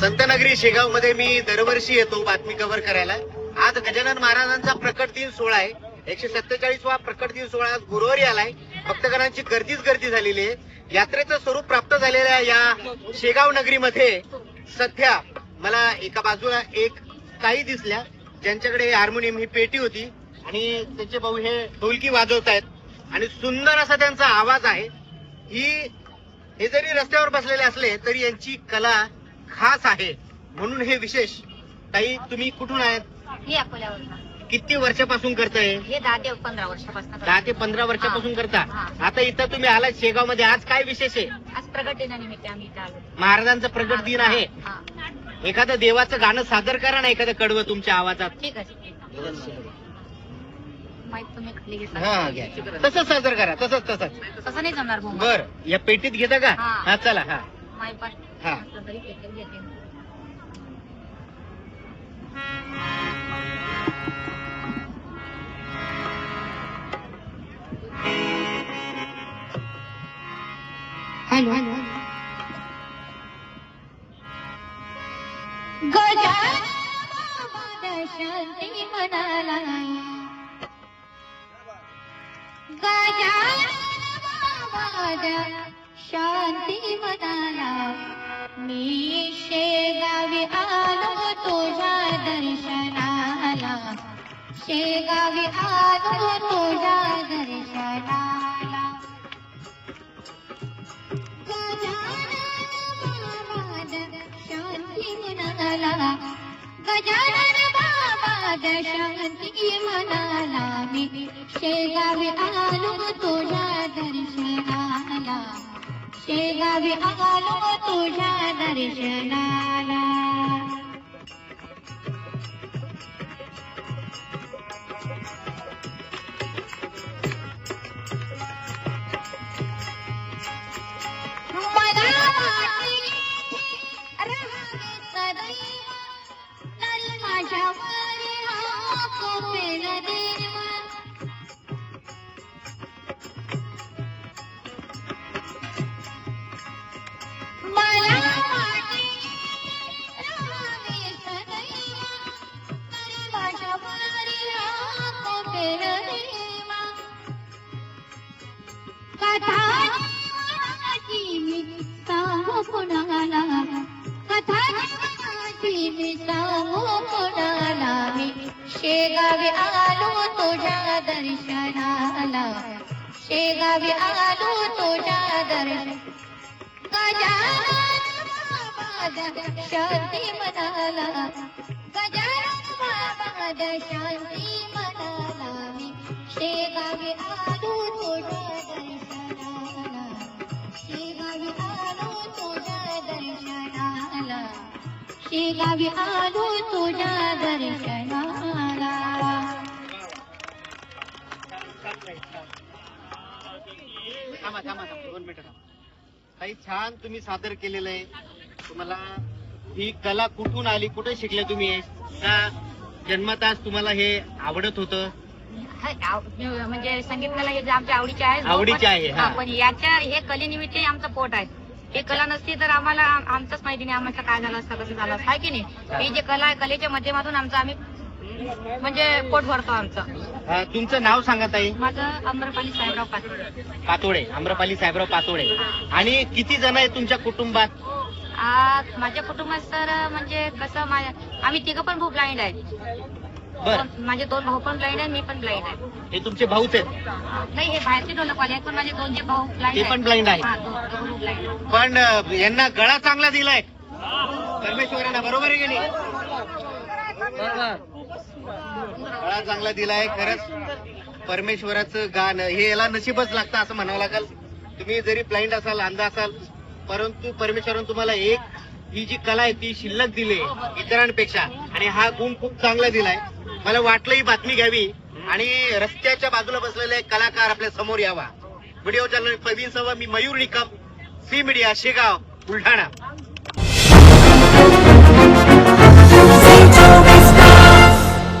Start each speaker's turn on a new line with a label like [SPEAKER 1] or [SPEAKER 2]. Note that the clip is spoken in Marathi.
[SPEAKER 1] संतनगरी शेगावमध्ये मी दरवर्षी येतो बातमी कव्हर करायला. आज गजानन महाराजांचा प्रकट दिन सोहळा आहे. एकशे सत्तेचाळीसवा प्रकट दिन सोहळा आज गुरुवारी आलाय. भक्तगणांची गर्दीच गर्दी झालेली आहे. यात्रेचं स्वरूप प्राप्त झालेल्या या शेगाव नगरीमध्ये. सध्या मला एका बाजूला एक ताई दिसल्या. ज्यांच्याकडे हार्मोनियम ही पेटी होती आणि त्यांचे भाऊ हे ढोलकी वाजवत आहेत आणि सुंदर असा त्यांचा आवाज आहे. ही हे जरी रस्त्यावर बसलेले असले तरी यांची कला खास आहे. म्हणून हे विशेष. ताई तुम्ही कुठून आहेत?
[SPEAKER 2] अकोल्यावर
[SPEAKER 1] किती वर्षापासून करताय?
[SPEAKER 2] हे दहा ते पंधरा वर्षापासून
[SPEAKER 1] दहा ते पंधरा वर्षापासून करता?
[SPEAKER 2] हा.
[SPEAKER 1] आता इथं तुम्ही आलात शेगावमध्ये आज काय विशेष आहे?
[SPEAKER 2] आज प्रगट दिनानिमित्त आम्ही इथे आलो.
[SPEAKER 1] महाराजांचा प्रगट दिन आहे.
[SPEAKER 2] हा.
[SPEAKER 1] एखादं देवाचं गाणं सादर करा ना एखादं कडवं तुमच्या आवाजात.
[SPEAKER 2] ठीक आहे ठीक आहे. माहीत तुम्ही खाली घेता
[SPEAKER 1] हा घ्या. तसंच सादर करा. तसंच तसंच.
[SPEAKER 2] तसं नाही जमणार भाऊ
[SPEAKER 1] बर. या पेटीत घेता का?
[SPEAKER 2] हा.
[SPEAKER 1] हा चला हा.
[SPEAKER 2] माय पण
[SPEAKER 1] हा.
[SPEAKER 2] असलं तरी पेटेल घेते
[SPEAKER 1] हॅलो
[SPEAKER 2] शांती मनाला गजानन शांती मनाला मी शेगावी आलो तुझ्या दर्शनाला. शेगावी आलो तुझ्या दर्शनाला. शांती मनाला गजानन मी शेगावी आलो तुझ्या दर्शनाला. शेगावी आलो तुझ्या दर्शनाला. माझ्या वरी हा कोपेल देव देव. कथा जीवनाची मी सांगू कुणाला? कथा जीवनाची मी सांगू कुणाला? मी शेगावी आलो तुझ्या दर्शनाला. शेगावी आलो तुझ्या दर्शन गजानन बाबा शांती मनाला गजानन बाबा शांती मनाला शेगावी आलो तुझ्या दर्शनाला.
[SPEAKER 1] थांबा थांबा थांबा दोन मिनिटं थांबा. काही छान तुम्ही सादर केलेलं आहे. तुम्हाला ही कला कुठून आली कुठे शिकले तुम्ही? हे? का जन्मताच तुम्हाला हे आवडत होतं.
[SPEAKER 2] आव- म्हणजे संगीत कला हे जे आमच्या आवडीचे आहे
[SPEAKER 1] आवडीचे आहे, हा.
[SPEAKER 2] पण याच्या हे कलेनिमित्त आमचं पोट आहे. हे कला नसती तर आम्हाला आम- आमचंच माहिती नाही आम्हाला काय झालं असतं कसं झालं असतं. आहे की नाही? ही जे कला आहे कलेच्या माध्यमातून आमचं आम्ही म्हणजे पोट भरतो आमचं.
[SPEAKER 1] अं, तुमचं नाव सांगा ताई.
[SPEAKER 2] माझं अमरपाली साहेबराव पाटील
[SPEAKER 1] पातोडे आम्रपाली साहेबराव पातोडे. आणि किती जण आहेत तुमच्या कुटुंबात?
[SPEAKER 2] माझ्या कुटुंबात सर म्हणजे कसं माझ्या आम्ही तिघं पण खूप ब्लाइंड आहेत.
[SPEAKER 1] बर.
[SPEAKER 2] दोन- माझे दोन भाऊ पण ब्लाइंड आहेत मी पण ब्लाइंड आहे.
[SPEAKER 1] हे तुमचे भाऊच आहेत?
[SPEAKER 2] नाही हे बाहेरचे ढोलकवाले आहेत पण माझे दोन जे भाऊ ब्लाइंड
[SPEAKER 1] ते पण blind आहेत.
[SPEAKER 2] ब्लाइंड
[SPEAKER 1] पण अं, यांना गळा चांगला दिलाय. परमेश्वरांना बरोबर आहे की नाही? गळा चांगला दिलाय खरंच. परमेश्वराचं गाणं हे याला नशीबच लागतं असं म्हणावं लागेल. तुम्ही जरी ब्लाइंड असाल अंध असाल परंतु परमेश्वरानं तुम्हाला एक ही जी कला आहे ती शिल्लक दिली इतरांपेक्षा. आणि हा गुण खूप चांगला दिलाय. मला वाटलं ही बातमी घ्यावी. आणि रस्त्याच्या बाजूला बसलेला एक कलाकार आपल्यासमोर यावा. व्हिडिओ चॅनल प्रवीण सव मी मयूर निकम सी मीडिया शेगाव बुलढाणा.